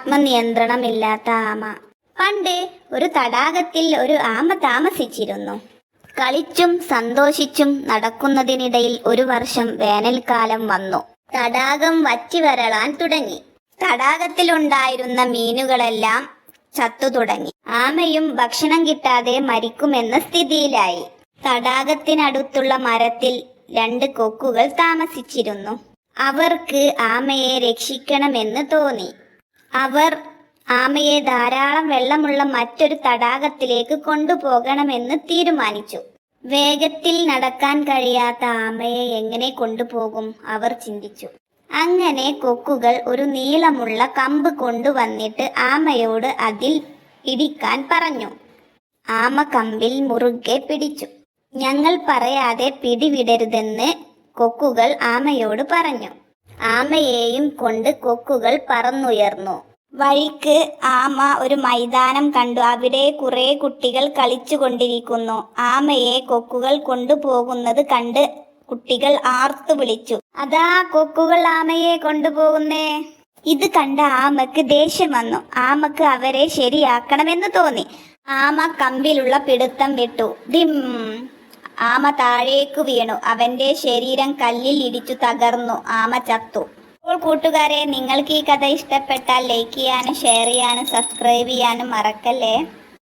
ആത്മനിയന്ത്രണമില്ലാത്ത ആമ. പണ്ട് ഒരു തടാകത്തിൽ ഒരു ആമ താമസിച്ചിരുന്നു. കളിച്ചും സന്തോഷിച്ചും നടക്കുന്നതിനിടയിൽ ഒരു വർഷം വേനൽക്കാലം വന്നു. തടാകം വറ്റി വരളാൻ തുടങ്ങി. തടാകത്തിലുണ്ടായിരുന്ന മീനുകളെല്ലാം ചത്തു തുടങ്ങി. ആമയും ഭക്ഷണം കിട്ടാതെ മരിക്കുമെന്ന സ്ഥിതിയിലായി. തടാകത്തിനടുത്തുള്ള മരത്തിൽ രണ്ട് കൊക്കുകൾ താമസിച്ചിരുന്നു. അവർക്ക് ആമയെ രക്ഷിക്കണമെന്ന് തോന്നി. അവർ ആമയെ ധാരാളം വെള്ളമുള്ള മറ്റൊരു തടാകത്തിലേക്ക് കൊണ്ടുപോകണമെന്ന് തീരുമാനിച്ചു. വേഗത്തിൽ നടക്കാൻ കഴിയാത്ത ആമയെ എങ്ങനെ കൊണ്ടുപോകും അവർ ചിന്തിച്ചു. അങ്ങനെ കൊക്കുകൾ ഒരു നീളമുള്ള കമ്പ് കൊണ്ടുവന്നിട്ട് ആമയോട് അതിൽ ഇടിക്കാൻ പറഞ്ഞു. ആമ കമ്പിൽ മുറുകെ പിടിച്ചു. ഞങ്ങൾ പറയാതെ പിടിവിടരുതെന്ന് കൊക്കുകൾ ആമയോട് പറഞ്ഞു. ആമയെയും കൊണ്ട് കൊക്കുകൾ പറന്നുയർന്നു. വഴിക്ക് ആമ ഒരു മൈതാനം കണ്ടു. അവിടെ കുറെ കുട്ടികൾ കളിച്ചു കൊണ്ടിരിക്കുന്നു ആമയെ കൊക്കുകൾ കൊണ്ടുപോകുന്നത് കണ്ട് കുട്ടികൾ ആർത്തു വിളിച്ചു. അതാ കൊക്കുകൾ ആമയെ കൊണ്ടുപോകുന്നേ? ഇത് കണ്ട ആമക്ക് ദേഷ്യം വന്നു. ആമക്ക് അവരെ ശരിയാക്കണമെന്ന് തോന്നി. ആമ കമ്പിലുള്ള പിടുത്തം വിട്ടു. ഡിം ആമ താഴേക്ക് വീണു. അവന്റെ ശരീരം കല്ലിൽ ഇടിച്ചു തകർന്നു. ആമ ചത്തു. അപ്പോൾ കൂട്ടുകാരെ നിങ്ങൾക്ക് ഈ കഥ ഇഷ്ടപ്പെട്ടാൽ ലൈക്ക് ചെയ്യാനും ഷെയർ ചെയ്യാനും സബ്സ്ക്രൈബ് ചെയ്യാനും മറക്കല്ലേ?